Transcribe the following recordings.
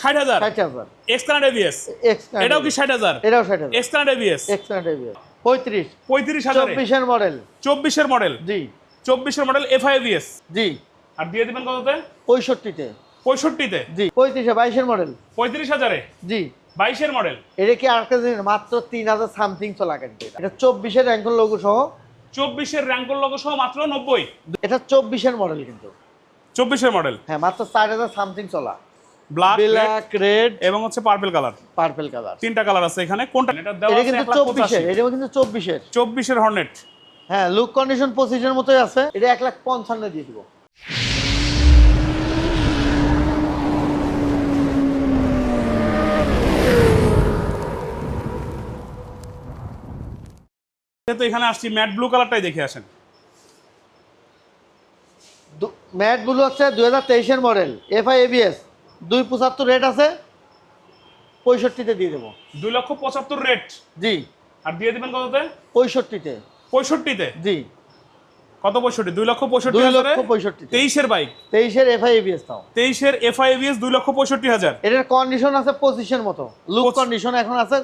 ষাট হাজার। ষাট হাজার। এক্সকানেট এবিএস এটাও কি ষাট হাজার? এটাও ষাট হাজার। এক্সকানেট এবিএস পঁয়ত্রিশ। পঁয়ত্রিশ হাজার। চব্বিশের মডেল চব্বিশের মডেল জি। চব্বিশের মডেল এফআই এবিএস জি। আর দিয়ে দিবেন কততে? পঁয়ষট্টিতে। পঁয়ষট্টিতে। জি। পঁয়ত্রিশে বাইশের মডেল পঁয়ত্রিশ হাজারে। জি। বাইশের মডেল এটা কি আর মাত্র তিন হাজার সামথিং চলা কিন্তু এটা। চব্বিশের র্যাঙ্কন লোগো সহ। চব্বিশের র্যাঙ্কল লগো সহ মাত্র নব্বই। এটা চব্বিশের মডেল কিন্তু। চব্বিশের মডেল হ্যাঁ মাত্র চার হাজার সামথিং চলা। ব্ল্যাক ব্ল্যাক রেড এবং হচ্ছে পার্পল কালার পার্পেল কালার তিনটা কালার আছে এখানে। কোনটা? এটা দেওয়া এটা আছে কিন্তু এক লাখ চব্বিশের পঁচাশি। এটা কিন্তু চব্বিশের। চব্বিশের হর্নেট হ্যাঁ লুক কন্ডিশন পঁচিশের মতোই আছে। এটা এক লাখ পঞ্চান্ন দিয়ে দিব। তো এখানে আসছি ম্যাট ব্লু কালারটাই দেখে আসেন। ম্যাটগুলো হচ্ছে দুই হাজার তেইশের মডেল এফআই এবিএস দুই পঁচাত্তর রেট আছে পঁয়ষট্টিতে দিয়ে দেবো। দুই লক্ষ পঁচাত্তর রেট জি। আর দিয়ে দিবেন কততে? পঁয়ষট্টিতে। পঁয়ষট্টিতে? জি। কত পঁয়ষট্টি? দুই লক্ষ পঁয়ষট্টি দুই লক্ষ পঁয়ষট্টিতে। তেইশের বাইক তেইশের এফআই এবিএস তাও। তেইশের এফআই এবিএস দুই লক্ষ পঁয়ষট্টি হাজার? এটার কন্ডিশন আছে পঁচিশের মতো। লুক কন্ডিশন এখন আছে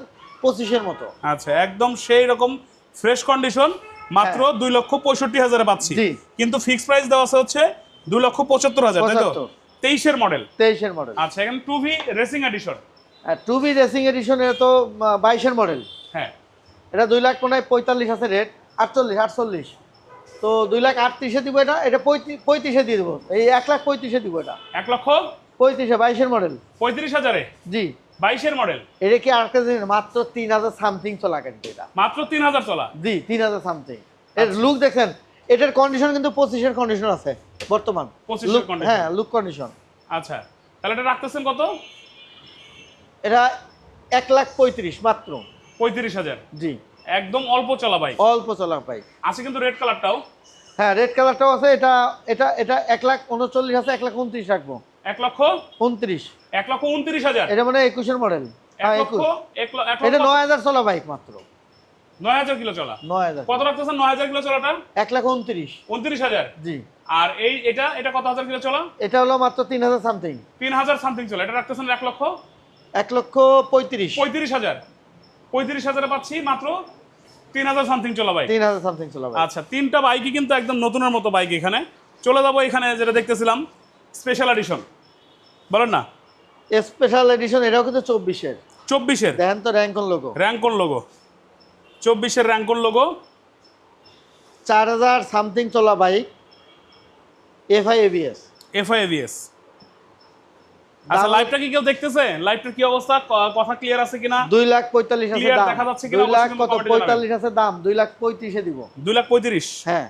পঁচিশের মতো। আচ্ছা একদম সেই রকম ফ্রেশ কন্ডিশন মাত্র দুই লক্ষ পঁয়ষট্টি হাজারে পাচ্ছি। কিন্তু ফিক্স প্রাইস দেওয়া আছে হচ্ছে দুই লক্ষ পঁচাত্তর হাজার তাই তো? 75 তেইশের মডেল তেইশের মডেল আচ্ছা এখানে টু ভি রেসিং এডিশন আর টু বি রেসিং এডিশন এটা তো বাইশের মডেল হ্যাঁ। এটা দুই লাখ পনেরো পঁয়তাল্লিশ আছে রেট আটচল্লিশ আটচল্লিশ। তো দুই লাখ আটত্রিশে দিব এটা এটা পঁয়ত্রিশ দিয়ে দেবো। এই এক লাখ পঁয়ত্রিশে দিব এটা। এক লক্ষ? পঁয়ত্রিশে বাইশের মডেল পঁয়ত্রিশ হাজারে? জি। বাইশের মডেল এটা কি আর কাছে মাত্র তিন হাজার সামথিং চলা কিন্তু এটা। মাত্র তিন হাজার চলা? জি তিন হাজার সামথিং এর লুক দেখেন এটার কন্ডিশন কিন্তু পঁচিশের কন্ডিশন আছে বর্তমান। 25 এর হ্যাঁ লুক কন্ডিশন আচ্ছা তাহলে এটা রাখতেছেন কত? এটা এক লাখ পঁয়ত্রিশ মাত্র। পঁয়ত্রিশ হাজার। জি। একদম অল্প চলা বাইক অল্প চলা পাই আছে কিন্তু রেড কালারটাও হ্যাঁ রেড কালারটাও আছে এটা এটা এটা এক লাখ উনচল্লিশ আছে এক লাখ উনত্রিশ রাখব। এক লক্ষ? উনত্রিশ। এক লক্ষ উনত্রিশ হাজার। এটা মানে একুশের মডেল হ্যাঁ একুশ। এক এটা নয় হাজার চলা বাইক মাত্র। নয় হাজার কিলো চলা। নয় হাজার কত রাখতেছেন নয় হাজার কিলো চলাটা? এক লাখ উনত্রিশ। উনত্রিশ হাজার? জি। আর এই এটা এটা কত হাজার কিলো চলা? এটা হলো মাত্র তিন হাজার সামথিং। তিন হাজার সামথিং চলে। এটা রাখতেছেন এক লক্ষ? এক লক্ষ পঁয়ত্রিশ। পঁয়ত্রিশ হাজার। পঁয়ত্রিশ হাজারে পাচ্ছি মাত্র তিন হাজার সামথিং চলা বাইক। তিন হাজার সামথিং চলা আচ্ছা তিনটা বাইকই কিন্তু একদম নতুনের মতো বাইক এখানে। চলে যাব এখানে যেটা দেখতেছিলাম স্পেশাল এডিশন বলেন না। স্পেশাল এডিশন এটাও কিন্তু চব্বিশের। চব্বিশের। দেখেন তো র্যাঙ্কন লোগো র্যাঙ্কন লোগো চব্বিশের র্যাঙ্ক র্যাঙ্কন লোগো চার হাজার সামথিং চলা বাইক এফআই এবিএস এফআই আচ্ছা লাইভটা কি কেউ দেখতেছে? লাইভটার কি অবস্থা? কথা ক্লিয়ার আছে কিনা? দুই লাখ পঁয়তাল্লিশ আছে দেখা যাচ্ছে কিনা? দুই লাখ কত? পঁয়তাল্লিশ আছে দাম দুই লাখ পঁয়ত্রিশে দিব। দুই লাখ পঁয়ত্রিশ? হ্যাঁ।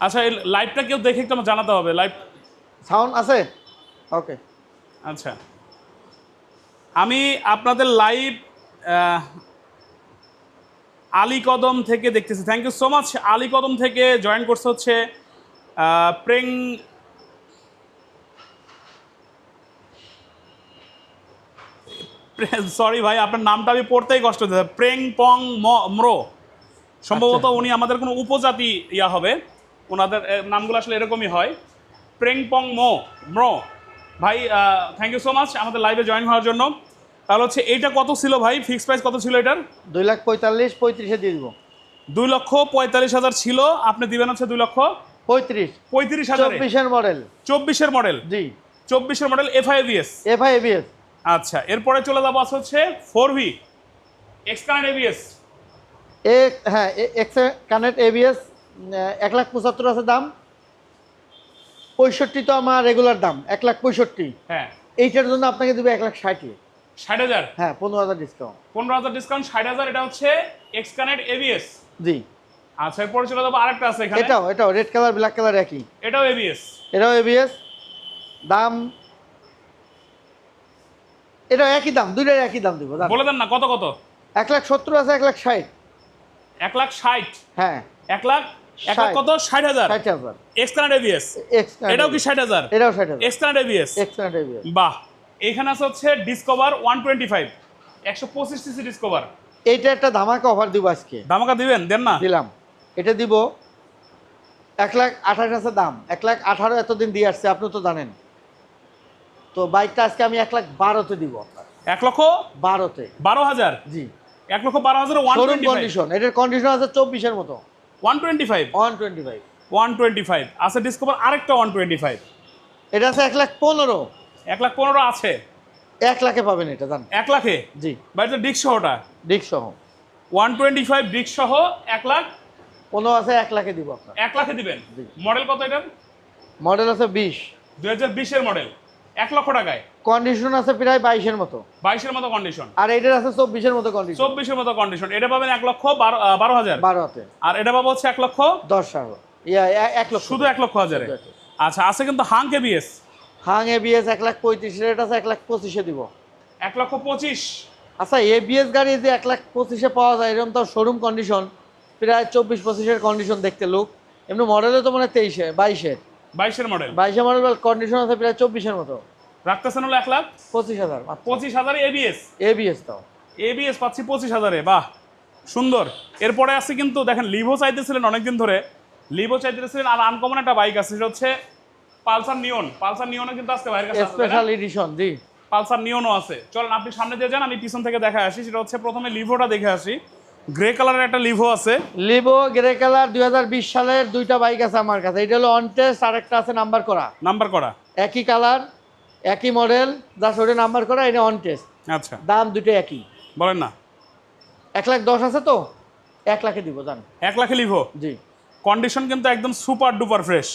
আচ্ছা এই লাইভটা কেউ দেখে একটু জানাতে হবে। লাইভ সাউন্ড আছে? ওকে আচ্ছা। আমি আপনাদের লাইভ আলী কদম থেকে দেখতেছি। Thank you so much Ali Kadam থেকে জয়েন করছে হচ্ছে প্রেং সরি ভাই আপনার নামটা আমি পড়তেই কষ্ট হচ্ছে। প্রেং পং ম- ম্রো। সম্ভবত উনি আমাদের কোনো উপজাতি ইয়া হবে। ওনাদের নামগুলো আসলে এরকমই হয়। প্রেং পং মো ম্রো। ভাই থ্যাংক ইউ সো মাচ আমাদের লাইভে জয়েন হওয়ার জন্য। তাহলে হচ্ছে এইটা কত ছিল ভাই? ফিক্স প্রাইস কত ছিল এটার? দুই লাখ পঁয়তাল্লিশ পঁয়ত্রিশে দিয়ে দিব। দুই লক্ষ পঁয়তাল্লিশ হাজার ছিল। আপনি দিবেন হচ্ছে দুই লক্ষ পঁয়ত্রিশ। পঁয়ত্রিশ হাজার। চব্বিশের মডেল। চব্বিশের মডেল? জি। চব্বিশের মডেল এফআইভিএস এফআই এবিএস আচ্ছা এরপরে চলে যাব আছে হচ্ছে four V X connect ABS এ হ্যাঁ এক্স কানেক্ট এবিএস এক লাখ পঁচাত্তর আছে দাম। পঁয়ষট্টি তো আমার রেগুলার দাম এক লাখ পঁয়ষট্টি। হ্যাঁ। এইটার জন্য আপনাকে দেবে এক লাখ ষাটে। ষাট হাজার? হ্যাঁ পনেরো হাজার ডিসকাউন্ট পনেরো হাজার ডিসকাউন্ট ষাট হাজার এটা হচ্ছে এক্সকানেট এবিএস জি। আচ্ছা এরপরে চলে যাব আরেকটা আছে এখানে। এটাও এটাও রেড কালার ব্ল্যাক কালার একই। এটাও এবিএস এটাও এবিএস দাম? এটাও একই দাম দুইটার একই দাম দিব বলে দেন না কত কত? এক লাখ সত্তর আছে এক লাখ ষাট। এক লাখ ষাট? হ্যাঁ। এক লাখ এক লাখ কত? ষাট হাজার। ষাট হাজার। এক্সকানেট এবিএস এটাও কি ষাট হাজার? এটাও ষাট হাজার। X connect ABS X connect ABS বাহ। এখানে আছে হচ্ছে ডিসকভার ওয়ান টোয়েন্টি ফাইভ একশো পঁচিশ সিসি ডিসকভার এইটা একটা ধামাকা অফার দিব আজকে। ধামাকা দিবেন? দেন না। দিলাম। এটা দিব এক লাখ আঠাশ আছে দাম। এক লাখ আঠারো এতদিন দিয়ে আসছে আপনি তো জানেন। তো বাইকটা আজকে আমি এক লাখ বারোতে দিব এক লক্ষ বারোতে। বারো হাজার? জি। এক লক্ষ বারো হাজার ওয়ান টোয়েন্টি কন্ডিশন এটার কন্ডিশন আছে চব্বিশের মতো। One twenty five one twenty five one twenty five আছে ডিসকভার আরেকটা ওয়ান টোয়েন্টি ফাইভ এটা আছে এক লাখ পনেরো। এক লাখ পনেরো আছে। এক লাখে পাবেন এটা জান। এক লাখে? জি। বাড়িতে ডিস্ক সহটা ডিক সহ। ওয়ান টোয়েন্টি ফাইভ ডিস্ক সহ এক লাখ। পনেরো আছে এক লাখে দিব আপনার। এক লাখে দিবেন। মডেল কত এটার? মডেল আছে বিশ। দুই হাজার বিশের মডেল। এক লক্ষ টাকায়? কন্ডিশন আছে প্রায় বাইশের মতো। বাইশের মতো কন্ডিশন। আর এটার আছে চব্বিশের মতো কন্ডিশন। চব্বিশের মতো কন্ডিশন। এটা পাবেন এক লক্ষ বারো আহ, বারো হাজার। বারোতে আর এটা পাবো হচ্ছে এক লক্ষ? দশ হাজার। এক লক্ষ। শুধু এক লক্ষ হাজারে। আচ্ছা আছে কিন্তু হাং কেবিএস হাং এবিএস এক লাখ পঁয়ত্রিশ রেট আছে এক লাখ পঁচিশে দিব। এক লক্ষ পঁচিশ? আচ্ছা এবিএস গাড়ি যে এক লাখ পঁচিশে পাওয়া যায় এরকম তো শোরুম কন্ডিশন প্রায় চব্বিশ পঁচিশের কন্ডিশন দেখতে লোক এমনি মডেলে তো মানে তেইশে বাইশের। বাইশের মডেল বাইশে মডেল কন্ডিশন আছে প্রায় চব্বিশের মতো। রাখতেছেন হলো এক লাখ? পঁচিশ হাজার পঁচিশ হাজার এবিএস এবিএস তাও এবিএস পাচ্ছি পঁচিশ হাজারে বাহ সুন্দর। এরপরে আছে কিন্তু দেখেন লিভো চাইতেছিলেন অনেকদিন ধরে। লিভো চাইতেছিলেন আর আনকমন একটা বাইক আছে সেটা হচ্ছে পালসার নিয়ন পালসার নিয়নও কিন্তু আজকে বাইরের কাছে স্পেশাল এডিশন জি। পালসার নিয়নও আছে। চলেন আপনি সামনে দিয়ে যান আমি পিছন থেকে দেখা আসি। সেটা হচ্ছে প্রথমে লিভোটা দেখে আসি। গ্রে কালারের একটা লিভো আছে। লিভো গ্রে কালার দু হাজার বিশ সালের দুইটা বাইক আছে আমার কাছে। এটা হলো অন টেস্ট আর একটা আছে নাম্বার করা। নাম্বার করা। একই কালার একই মডেল জাস্ট ওটা নাম্বার করা এটা অন টেস্ট আচ্ছা। দাম দুটো একই। বলেন না। এক লাখ দশ আছে তো? এক লাখে দিব জান। এক লাখে লিভো? জি। কন্ডিশন কিন্তু একদম সুপার ডুপার ফ্রেশ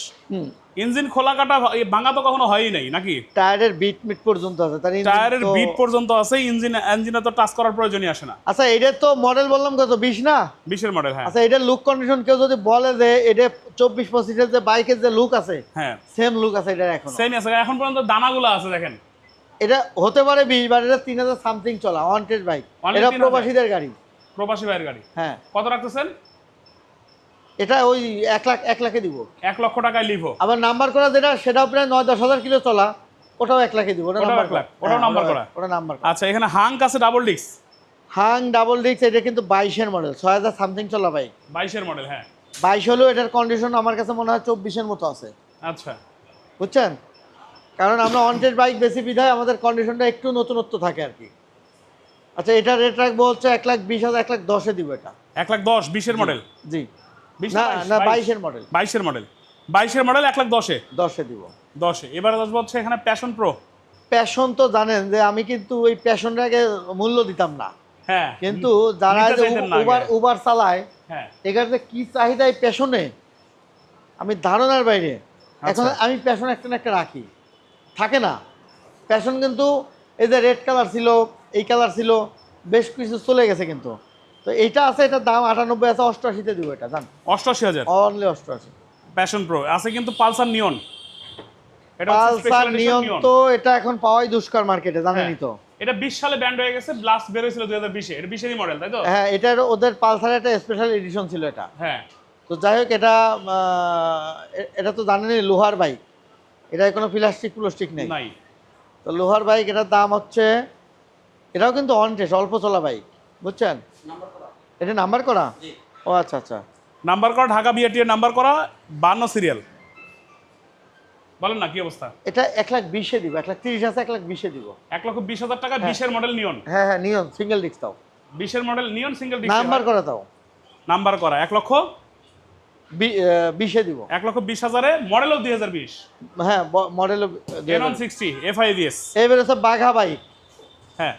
ইঞ্জিন খোলা কাটা ভাঙা তো কখনো হয়ই নাই নাকি? টায়ারের বিট মিট পর্যন্ত আছে তার টায়ারের বিট পর্যন্ত আছে ইঞ্জিন ইঞ্জিনে তো টাচ করার প্রয়োজনই আসে না। আচ্ছা এটার তো মডেল বললাম কত বিশ না? বিশের মডেল হ্যাঁ। আচ্ছা এটার লুক কন্ডিশন কেউ যদি বলে যে এটা চব্বিশ পঁচিশের যে বাইকের যে লুক আছে হ্যাঁ। সেম লুক আছে এটা এখন। সেম আছে এখন পর্যন্ত দানাগুলো আছে দেখেন। এটা হতে পারে বিশ বার এটা তিন হাজার সামথিং চলা ওয়ান্টেড বাইক এটা 3000 প্রবাসীদের গাড়ি। প্রবাসী ভাইয়ের গাড়ি। হ্যাঁ। কত রাখতেছেন? এটা ওই এক লাখ এক লাখে দিব। এক লক্ষ টাকায় লিভো আবার নাম্বার করা যেটা সেটাও প্রায় নয় দশ হাজার কিলো চলা ওটাও এক লাখে দিব ওটা নাম্বার লাখ, ওটাও হ্যাঁ, নাম্বার করা। ওটা নাম্বার আচ্ছা এখানে হাঙ্ক আছে ডাবল ডিক্স হাং ডাবল ডিক্স এটা কিন্তু বাইশের মডেল ছয় হাজার সামথিং চলা বাইক বাইশের মডেল হ্যাঁ। বাইশ হলেও এটার কন্ডিশন আমার কাছে মনে হয় চব্বিশের মতো আছে। আচ্ছা। বুঝছেন? কারণ আমরা অনটেড বাইক বেশি বিধায় আমাদের কন্ডিশনটা একটু নতুনত্ব থাকে আর কি। আচ্ছা এটা রেট রাখব হচ্ছে এক লাখ বিশ হাজার এক লাখ দশে দিব এটা। এক লাখ দশ বিশের মডেল জি। না না বাইশের মডেল বাইশের মডেল বাইশের মডেল এক লাখ দশে? দশে দিব। দশে। এবারে আসব হচ্ছে এখানে প্যাশন প্রো প্যাশন তো জানেন যে আমি কিন্তু ওই প্যাশনটাকে মূল্য দিতাম না। হ্যাঁ। কিন্তু যারা। উবার উবার চালায় হ্যাঁ। এখানে যে কি চাহিদা এই প্যাশনে আমি ধারণার বাইরে। এখন আচ্ছা। আমি প্যাশন একটা না একটা রাখি। থাকে না। প্যাশন কিন্তু এই যে রেড কালার ছিল এই কালার ছিল বেশ কিছু চলে গেছে কিন্তু। তো এইটা আছে এটার দাম আটানব্বই আছে অষ্টআশিতে দিব এটা জান? অষ্টআশি হাজার? অনলি অষ্টআশি। প্যাশন প্রো আছে কিন্তু পালসার নিয়ন এটা হচ্ছে পালসার নিয়ম নিয়ন। তো এটা এখন পাওয়াই দুষ্কর মার্কেটে জানেনই হ্যাঁ। তো? এটা বিশ সালে ব্যান্ড হয়ে গেছে ব্লাস্ট বের হয়েছিল দুই হাজার বিশে। এটা বিশেরই মডেল তাই তো? হ্যাঁ এটার ওদের পালসার একটা স্পেশাল এডিশন ছিল এটা। হ্যাঁ। তো যাই হোক এটা এটা তো জানেনই লোহার বাইক এটা কোনো প্লাস্টিক প্লাস্টিক নেই। নাই। তো লোহার বাইক এটার দাম হচ্ছে এটাও কিন্তু অন টেস্ট অল্প চলা বাইক বুঝছেন? এটা নাম্বার করা? ও আচ্ছা আচ্ছা। নাম্বার করা ঢাকা বিআরটি এর নাম্বার করা বান্ন সিরিয়াল। বলেন না কি অবস্থা? এটা এক লাখ বিশে দিব এক লাখ তিরিশ আছে এক লাখ বিশে দিব। এক লক্ষ বিশ হাজার টাকা বিশের মডেল নিয়ন। হ্যাঁ হ্যাঁ নিয়ন সিঙ্গেল ডিস্ক তাও বিশের model neon single disc number করা দাও। নাম্বার করা এক লক্ষ? বিশে দিব। এক লক্ষ বিশ হাজারে মডেল দুই হাজার বিশ। হ্যাঁ model N one sixty F I BS এবার বাঘা বাইক। হ্যাঁ।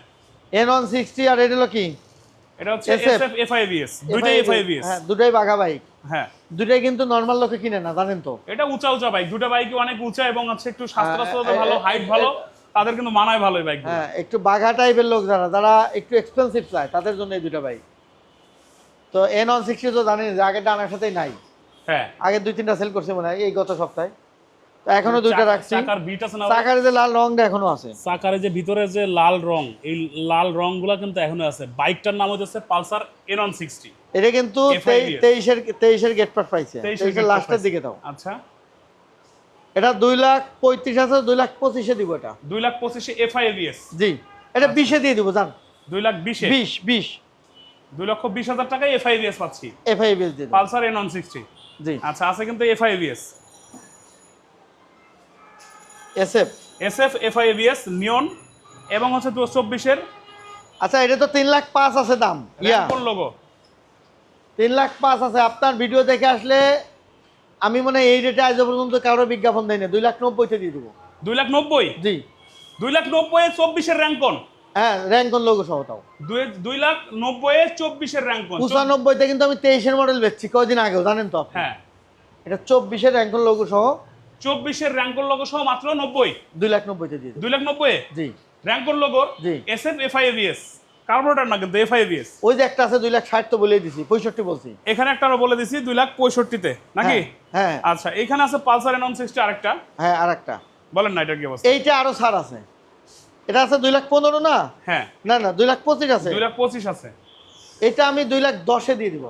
এন ওয়ান সিক্সটি আর এটা হলো কি? এটা হচ্ছে এসএফ দুইটাই হ্যাঁ দুটাই বাঘা বাইক হ্যাঁ। দুটাই কিন্তু নর্মাল লোকে কিনে না জানেন তো? এটা উঁচা উঁচা বাইক দুটো বাইকই অনেক উঁচা এবং হচ্ছে একটু স্বাস্থ্য হ্যাঁ, ভালো এ- এ- হাইট ভালো তাদের কিন্তু মানায় ভালো বাইক হ্যাঁ একটু বাঘা টাইপের লোক যারা যারা একটু এক্সপেন্সিভ চায় তাদের জন্য এই দুটো বাইক তো এন ওয়ান সিক্সটি তো জানেন যে আগের ডানার সাথেই নাই। হ্যাঁ। আগে দুই তিনটা সেল করছে মনে হয় এই গত সপ্তাহে। এখনও দুইটা রাখছি। চাকার বিট আছে না? চাকার যে লাল রংটা এখনও আছে। চাকারে যে ভিতরে যে লাল রং এই লাল রংগুলো কিন্তু এখনও আছে। বাইকটার নাম হচ্ছে পালসার এন ওয়ান সিক্সটি এটা কিন্তু FIBS তেই- তেইশের তেইশের গেট পাস পাইছে। তেইশের তেইশের লাস্টের দিকে দাও। আচ্ছা। এটা দুই লাখ পঁয়ত্রিশ আছে দুই লাখ পঁচিশে দিব এটা। দুই লাখ পঁচিশে এফ আই বিএস জি। এটা বিশে দিয়ে দিব জান। দুই লাখ বিশে? বিশ বিশ। দুই লক্ষ বিশ হাজার টাকায় এফ আই বিএস পাচ্ছি। এফ আই বিএস দিয়ে পালসার এন ওয়ান সিক্সটি জি। আচ্ছা আছে কিন্তু F I BS S F S F FI ABS neon এবং হচ্ছে দু চব্বিশের। আচ্ছা এটা তো তিন লাখ পাঁচ আছে দাম। ইয়া। লোগো তিন লাখ পাঁচ আছে। আপনার ভিডিও দেখে আসলে আমি মনে এই রেটে আজ পর্যন্ত কারও বিজ্ঞাপন দেয়নি। দুই লাখ নব্বইতে দিয়ে দেবো। দুই লাখ নব্বই? জি। দুই লাখ নব্বই চব্বিশের র্যাঙ্ক কোন? হ্যাঁ র্যাঙ্কন লোগো সহ তাও। দুই লাখ নব্বই চব্বিশের র্যাঙ্ক কোন? পঁচানব্বইতে কিন্তু আমি তেইশের মডেল বেচছি কয়দিন আগেও জানেন তো হ্যাঁ। এটা চব্বিশের র্যাঙ্কন লোগো সহ? চব্বিশের র্যাঙ্কর লোগো সহ মাত্র নব্বই। দুই লাখ দেবো। দুই লাখ নব্বই? জি। র্যাঙ্কর লোগোর জি। এস এফ কার্বোরেটার না কিন্তু এফআই এবিএস ওই যে একটা আছে দুই লাখ ষাট তো বলেই দিছি পঁয়ষট্টি বলছি। এখানে একটা বলে দিছি দুই লাখ পঁয়ষট্টিতে নাকি? হ্যাঁ আচ্ছা এখানে আছে পালসার সিক্সটি আরেকটা। হ্যাঁ বলেন না এটা কি অবস্থা? এইটা আরও ছাড় আছে। এটা আছে দুই লাখ পনেরো না? হ্যাঁ। না না দুই লাখ পঁচিশ আছে। দুই লাখ পঁচিশ আছে। এটা আমি দুই লাখ দশে দিয়ে দিব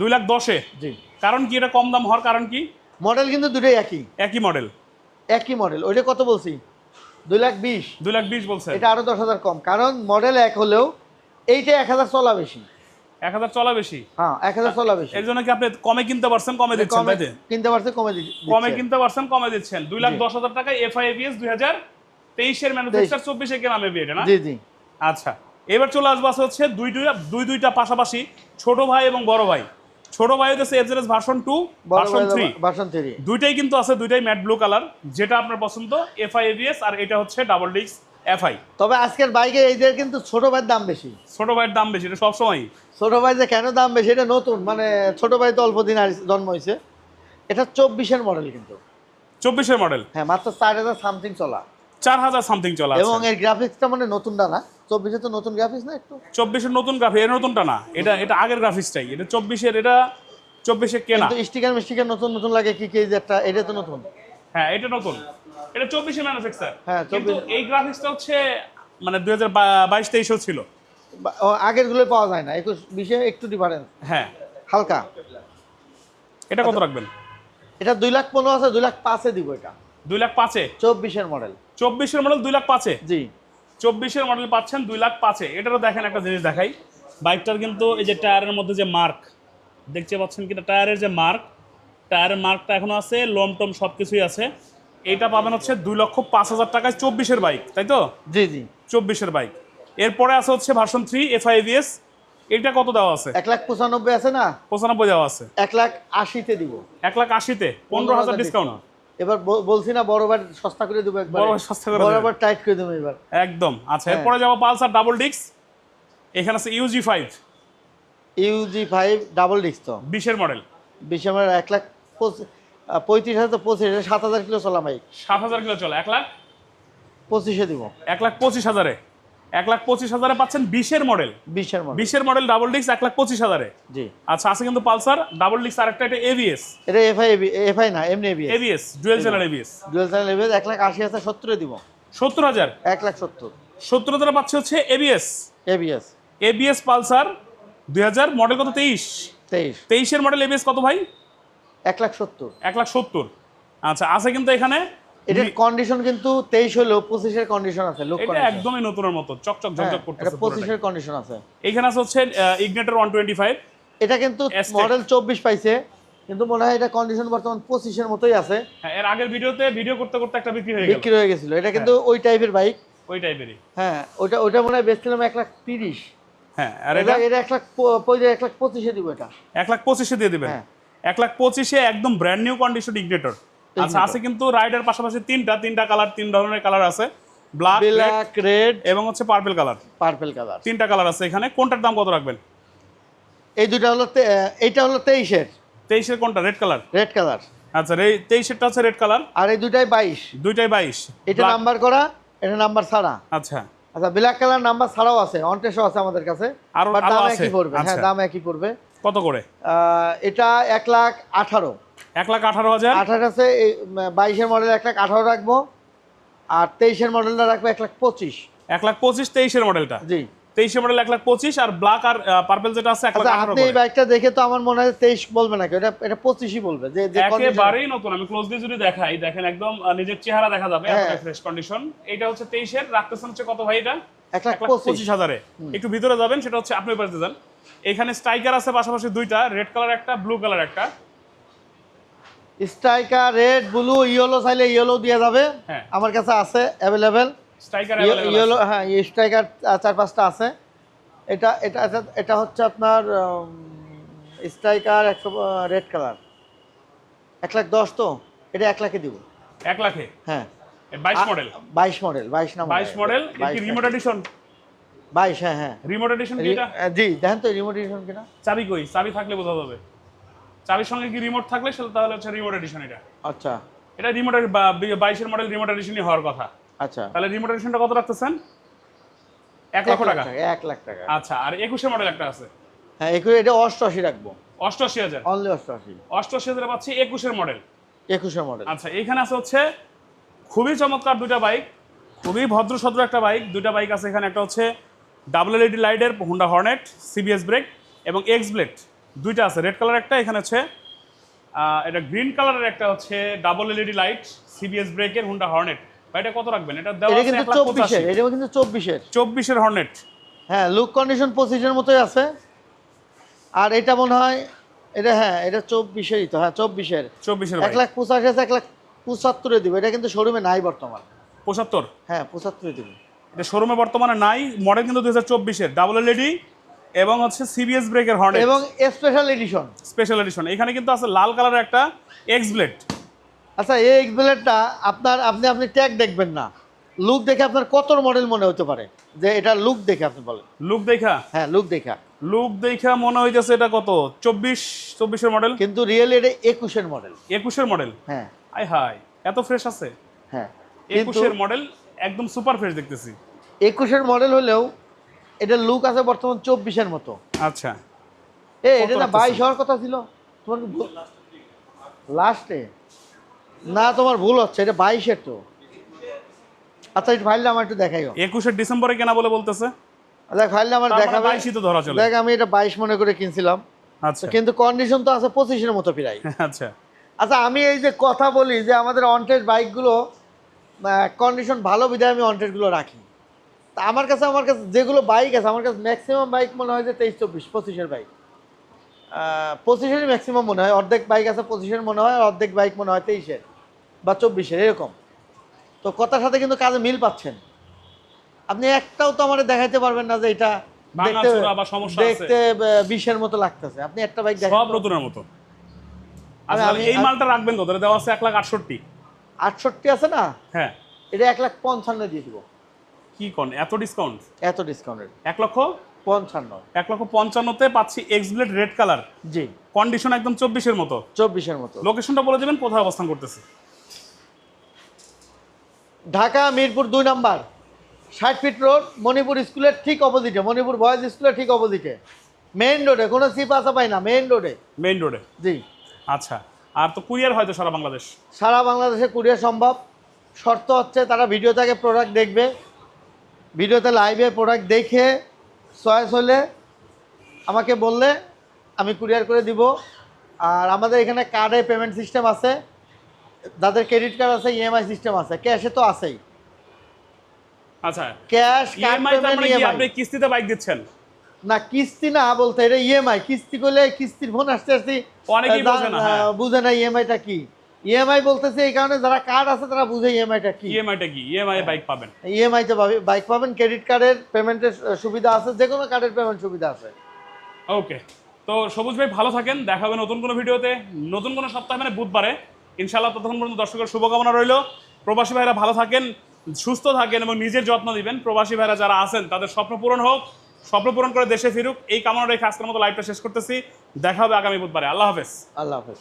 দুই লাখ দশে? জি। কারণ কি এটা কম দাম হওয়ার কারণ কি? মডেল কিন্তু দুটোই একই। একই মডেল। একই মডেল। ওইটা কত বলছি? দুই লাখ বিশ। দুই লাখ বিশ বলছে এটা আরও দশ হাজার কম। কারণ মডেল এক হলেও এইটা এক হাজার চলা বেশি। এক হাজার চলা বেশি? হ্যাঁ এক হাজার চলা বেশি। এর জন্য কি আপনি কমে কিনতে পারছেন কমে দিচ্ছেন কমে কিনতে পারছে কমে দি- কমে কিনতে পারছেন কমে দিচ্ছেন। দুই লাখ দশ হাজার টাকায় এফআই এবিএস দুই হাজার তেইশের ম্যানুফ্যাকচার চব্বিশে কেনা মেবি এটা না? জি জি। আচ্ছা। এবার চলে আসব হচ্ছে দুই দুইটা দুই দুইটা পাশাপাশি ছোট ভাই এবং বড় ভাই। ছোট ভাই হচ্ছে এফজেডএস ভার্সন টু বড় ভার্সন থ্রি ভার্সন থ্রি দুইটাই কিন্তু আছে দুইটাই ম্যাট ব্লু কালার যেটা আপনার পছন্দ এফআই এবিএস আর এটা হচ্ছে ডাবল ডিস্ক এফআই তবে আজকের বাইকে এইদের কিন্তু ছোট ভাইয়ের দাম বেশি। ছোট ভাইয়ের দাম বেশি এটা সবসময়। ছোট ভাই যে কেন দাম বেশি এটা নতুন। মানে ছোট ভাই তো অল্প দিন জন্ম হয়েছে এটা চব্বিশের মডেল কিন্তু। চব্বিশের মডেল হ্যাঁ মাত্র চার হাজার সামথিং চলা। চার হাজার সামথিং চলা এবং এর গ্রাফিক্সটা মানে নতুনটা না? চব্বিশে তো নতুন গ্রাফিক্স না একটু? চব্বিশের নতুন গ্রাফিক এর নতুনটা না। এটা এটা আগের গ্রাফিক্সটাই এটা চব্বিশের এটা চব্বিশে কেনা। স্টিকার মিস্টিকার নতুন নতুন লাগে কি কি একটা এটা তো নতুন। হ্যাঁ এটা নতুন। এটা চব্বিশে ম্যানুফ্যাকচার হ্যাঁ, কিন্তু এই গ্রাফিক্সটা হচ্ছে মানে দুই হাজার বাইশ তেইশেও ছিল। আগেরগুলো পাওয়া যায় না। একুশ বিশে একটু ডিফারেন্স হ্যাঁ। হালকা। এটা কত রাখবেন? এটা দুই লাখ পনেরো আছে দুই লাখ পাঁচে দিব এটা। দুই লাখ পাঁচে? চব্বিশের মডেল। চব্বিশের মডেল দুই লাখ পাঁচে? জি। চব্বিশের মডেল পাচ্ছেন দুই লাখ পাঁচে। এটারও দেখেন একটা জিনিস দেখাই। বাইকটার কিন্তু এই যে টায়ারের মধ্যে যে মার্ক দেখতে পাচ্ছেন কিনা? টায়ারের যে মার্ক টায়ারের মার্কটা এখনও আছে লোম টোম সব কিছুই আছে। এইটা পাবেন হচ্ছে দুই লক্ষ পাঁচ হাজার টাকায় চব্বিশের বাইক তাই তো? জি জি। চব্বিশের বাইক। এরপরে আছে হচ্ছে ভার্সন থ্রি এফআইভিএস। এটা কত দেওয়া আছে? এক লাখ পঁচানব্বই আছে না? পঁচানব্বই দেওয়া আছে। এক লাখ আশিতে দিব। এক লাখ আশিতে পনেরো হাজার ডিসকাউন্ট এবার বলছি না বড় বার সস্তা করে দেবো একবার। বড় সস্তা করে বড় দেবে। বার টাইট করে দেবো এবার। একদম আচ্ছা হ্যাঁ। এরপরে যাব পালসার ডাবল ডিক্স এখানে আছে UG five UG five double disc তো। বিশের মডেল বিশ আমার এক লাখ পঁয়ত্রিশ হাজার তো পঁচিশ সাত হাজার কিলো চলা বাইক সাত হাজার কিলো চলে এক লাখ? পঁচিশে দিব। এক লাখ পঁচিশ হাজারে। এক লাখ পঁচিশ হাজারে পাচ্ছেন বিশের মডেল বিশের মডেল বিশের মডেল ডাবল ডিক্স এক লাখ পঁচিশ হাজারে জি আচ্ছা আছে কিন্তু পালসার ডাবল ডিক্স আরেকটা এটা এভিএস এটা এফআই এফআই না এমনি ABS ABS dual channel ABS dual channel ABS এক লাখ আশি হাজার সত্তরে দিব সত্তর হাজার এক লাখ সত্তর সত্তর হাজার পাচ্ছে হচ্ছে এবিএস এবিএস এবিএস পালসার দুই হাজার মডেল কত তেইশ তেইশ তেইশের মডেল এবিএস কত ভাই এক লাখ সত্তর এক লাখ সত্তর আচ্ছা আছে কিন্তু এখানে এটার কন্ডিশন কিন্তু তেইশ হলেও পঁচিশের কন্ডিশন আছে লোক এটা একদমই নতুনের মতো চকচক ঝকঝক এটা করতেছে পুরোটাই। পঁচিশের কন্ডিশন আছে। এখানে আছে হচ্ছে ইগনেটর ওয়ান টোয়েন্টি ফাইভ এটা কিন্তু মডেল চব্বিশ পাইছে কিন্তু মনে হয় এটা কন্ডিশন বর্তমান পঁচিশের মতোই আছে। হ্যাঁ এর আগের ভিডিওতে ভিডিও করতে করতে একটা বিক্রি হয়ে গেল। বিক্রি হয়ে গেছিল। এটা কিন্তু ওই টাইপের বাইক ওই টাইপেরই হ্যাঁ ওটা ওটা মনে হয় বেচছিলাম এক লাখ তিরিশ। হ্যাঁ আর এটা এটা এটা এক লাখ লাখ পঁচিশে দিব এটা। এক লাখ পঁচিশে দিয়ে দিবেন। হ্যাঁ। এক লাখ পঁচিশে একদম ব্র্যান্ড নিউ কন্ডিশন ইগনেটর আচ্ছা আছে কিন্তু রাইডার পাশাপাশি তিনটা তিনটা কালার তিন ধরনের কালার আছে। ব্ল্যাক ব্ল্যাক রেড এবং হচ্ছে পার্পল কালার পার্পেল কালার তিনটা কালার আছে এখানে। কোনটার দাম কত রাখবেন? এই দুটা হলো এইটা হলো তেইশের। তেইশের কোনটা? রেড কালার রেড কালার আচ্ছা এই তেইশেরটা হচ্ছে রেড কালার আর এই দুটাই বাইশ। দুইটাই বাইশ। এটা নাম্বার করা এটা নাম্বার ছাড়া। আচ্ছা। আচ্ছা ব্ল্যাক কালার নাম্বার ছাড়াও আছে অনটেসও আছে আমাদের কাছে। আরো- দাম একই পড়বে। হ্যাঁ আচ্ছা। দাম একই পড়বে। কত করে? আহ, এটা এক লাখ আঠারো। এক লাখ আঠারো হাজার। আঠারো আছে বাইশের মডেল এক লাখ আঠারো রাখব আর তেইশের মডেলটা রাখব এক লাখ পঁচিশ। এক লাখ পঁচিশ তেইশের মডেলটা জি। তেইশের মডেল এক লাখ পঁচিশ আর ব্ল্যাক আর পার্পল যেটা আছে এক লাখ আচ্ছা আপনি এই বাইকটা দেখে তো আমার মনে হয় তেইশ বলবে নাকি? এটা এটা পঁচিশই বলবে যে একেবারেই নতুন আমি ক্লোজলি যদি দেখাই দেখেন একদম নিজের চেহারা দেখা যাবে হ্যাঁ। ফ্রেশ কন্ডিশন এটা হচ্ছে তেইশের রাখতেছেন হচ্ছে কত ভাই এটা? এক লাখ পঁচিশ। হাজারে। একটু ভিতরে যাবেন সেটা হচ্ছে আপনি পারতে যান। এখানে স্ট্রাইকার আছে পাশাপাশি দুইটা রেড কালার একটা ব্লু কালার একটা। স্ট্রাইকার রেড ব্লু ইয়েলো চাইলে ইয়েলো দিয়ে যাবে। হ্যাঁ। আমার কাছে আছে অ্যাভেলেবেল। স্ট্রাইকার ইয়েলো হ্যাঁ স্ট্রাইকার চার পাঁচটা আছে। এটা এটা এটা- হচ্ছে আপনার স্ট্রাইকার একশো রেড কালার। এক লাখ দশ তো? এটা এক লাখে দিব। এক লাখে? হ্যাঁ। বাইশ মডেল বাইশ মডেল বাইশ না বাইশ মডেল কি রিমোট এডিশন বাইশ হ্যাঁ হ্যাঁ। রিমোট এডিশন জি দেখেন তো রিমোট এডিশন কিনা। চাবি কই? চাবি থাকলে বোঝা যাবে। চাবির সঙ্গে কি রিমোট থাকলে সেটা তাহলে হচ্ছে রিমোট এডিশন এটা। আচ্ছা। এটা রিমোট বাইশের মডেল রিমোট এডিশনই হওয়ার কথা। আচ্ছা। তাহলে রিমোট এডিশনটা কত রাখতেছেন? এক লক্ষ টাকা। এক লাখ টাকা। আচ্ছা আর একুশের মডেল একটা আছে। হ্যাঁ একুশ এটা অষ্টআশি রাখব। অষ্টআশি হাজার। অনলি অষ্টআশি। অষ্টআশি হাজারে পাচ্ছি একুশের মডেল একুশে মডেল আচ্ছা এখানে আছে হচ্ছে খুবই চমৎকার দুটা বাইক খুবই ভদ্র সদ্র একটা বাইক দুটা বাইক আছে এখানে একটা হচ্ছে ডাবল এলইডি লাইটের হুন্ডা হর্নেট সিবিএস ব্রেক এবং এক্স ব্লেড দুইটা আছে রেড কালার একটা এখানে আছে এটা গ্রিন কালারের একটা হচ্ছে ডাবল এলইডি লাইট সিবিএস ব্রেকের হুন্ডা হর্নেট এটা কত রাখবেন? এটা দেওয়া আছে পঁচাশি। এটা কিন্তু চব্বিশের। চব্বিশের হর্নেট হ্যাঁ লুক কন্ডিশন পঁচিশের মতোই আছে। আর এটা মনে হয় এটা হ্যাঁ এটা চব্বিশেরই তো হ্যাঁ চব্বিশের। চব্বিশের এক লাখ পঁচাশি আছে এক লাখ পঁচাত্তরে দিব। এটা কিন্তু শোরুমে নাই বর্তমান। পঁচাত্তর? হ্যাঁ পঁচাত্তরে দিব। এটা শোরুমে বর্তমানে নাই মডেল কিন্তু দুই হাজার চব্বিশের। ডাবল এলইডি এবং হচ্ছে সিবিএস ব্রেকের হর্ন এবং স্পেশাল এডিশন স্পেশাল এডিশন এখানে কিন্তু আছে লাল কালারের একটা এক্স ব্লেড আচ্ছা এই এক্সবেলেটটা আপনার আপনি আপনি ট্যাগ দেখবেন না। লুক দেখে আপনার কত মডেল মনে হতে পারে? যে এটা লুক দেখে আপনি বলেন। লুক দেখা? হ্যাঁ লুক দেখা। লুক দেখা মনে হইতেছে এটা কত? চব্বিশ চব্বিশের মডেল কিন্তু রিয়েলি এটা একুশের মডেল একুশের মডেল হ্যাঁ। আই হাই এত ফ্রেশ আছে? হ্যাঁ। একুশের মডেল একদম সুপার ফ্রেশ দেখতেছি। একুশের মডেল হলেও এটা লুক আছে বর্তমান চব্বিশের মতো। আচ্ছা। এ এটা না বাইশ হওয়ার কথা ছিল? তোমার লাস্টে না তোমার ভুল হচ্ছে এটা বাইশের তো। আচ্ছা এই ফাইলটা আমার একটু দেখাইও। একুশের ডিসেম্বরে কেনা বলে বলতেছে। দেখ ফাইলটা আমার মানে দেখাবে। 22 ই তো ধরা চলে। দেখ আমি এটা বাইশ মনে করে কিনছিলাম। আচ্ছা। কিন্তু কন্ডিশন তো আছে পঁচিশের মতো প্রায়। আচ্ছা। আচ্ছা আমি এই যে কথা বলি যে আমাদের অনটেড বাইকগুলো কন্ডিশন ভালো বিধায় আমি অনটেডগুলো রাখি। তা আমার কাছে আমার কাছে যেগুলো বাইক আছে আমার কাছে ম্যাক্সিমাম বাইক মনে হয় যে তেইশ চব্বিশ পঁচিশের বাইক পঁচিশেরই ম্যাক্সিমাম মনে হয় অর্ধেক বাইক আছে পঁচিশের মনে হয় আর অর্ধেক বাইক মনে হয় তেইশের বা চব্বিশের এরকম। তো কথার সাথে কিন্তু কাজে মিল পাচ্ছেন। আপনি একটাও তো আমার দেখাইতে পারবেন না যে এটা দেখতে বিশের মতো লাগতেছে। আপনি একটা বাইক সব নতুনের মতো। আমি- আচ্ছা এই মালটা রাখবেন এটা দেওয়া আছে এক লাখ আটষট্টি। আটষট্টি আছে না? হ্যাঁ। এটা এক লাখ পঞ্চান্ন দিয়ে দিব। কি কোন? এত ডিসকাউন্ট এত ডিসকাউন্টেড এক লক্ষ? পঞ্চান্ন। এক লক্ষ পঞ্চান্নতে পাচ্ছি এক্স ব্লেড রেড কালার জি। কন্ডিশন একদম চব্বিশের মতো। চব্বিশের মতো। লোকেশনটা বলে দেবেন কোথায় অবস্থান করতেছে। ঢাকা মিরপুর দুই নাম্বার। ষাট ফিট রোড মণিপুর স্কুলের ঠিক অপোজিটে মণিপুর বয়েজ স্কুলের ঠিক অপোজিটে মেইন রোডে কোনো সিপ আসা পাই না মেইন রোডে মেইন রোডে জি। আচ্ছা আর তো কুরিয়ার হয়তো সারা বাংলাদেশ? সারা বাংলাদেশে কুরিয়ার সম্ভব। শর্ত হচ্ছে তারা ভিডিও থেকে প্রোডাক্ট দেখবে। ভিডিওতে লাইভে প্রোডাক্ট দেখে চয়েস হলে আমাকে বললে আমি কুরিয়ার করে দিব। আর আমাদের এখানে কার্ডে পেমেন্ট সিস্টেম আছে। যাদের ক্রেডিট কার্ড আছে ইএমআই সিস্টেম আছে। ক্যাশে তো আছেই। আচ্ছা ক্যাশ কার্ড ইএমআই পেমেন্ট আপনি কিস্তিতে বাইক দিচ্ছেন? না কিস্তি না বলতে এটা ইএমআই কিস্তি করলে কিস্তির ফোন আসতে আসতে অনেকেই বোঝে না, হ্যাঁ। বুঝে না ইএমআইটা কি। ইএমআই বলতেছে এই কারণে যারা কার্ড আছে তারা বুঝে ইএমআইটা কি? ইএমআইটা কি? ইএমআই বাইক পাবেন। ইএমআইতে পাবে বাইক পাবেন ক্রেডিট কার্ডের পেমেন্টের সুবিধা আছে যে কোনো কার্ডের পেমেন্ট সুবিধা আছে। ওকে তো সবুজ ভাই ভালো থাকেন দেখা হবে নতুন কোনো ভিডিওতে। নতুন কোনো সপ্তাহে মানে বুধবারে। ইনশাআল্লাহ ততক্ষণ পর্যন্ত দর্শকের শুভকামনা রইল। প্রবাসী ভাইরা ভালো থাকেন সুস্থ থাকেন এবং নিজের যত্ন দিবেন প্রবাসী ভাইরা যারা আছেন তাদের স্বপ্ন পূরণ হোক স্বপ্ন পূরণ করে দেশে ফিরুক। এই কামনা রেখে আজকের মতো লাইভটা শেষ করতেছি। দেখা হবে আগামী বুধবারে। আল্লাহ হাফেজ। আল্লাহ হাফেজ।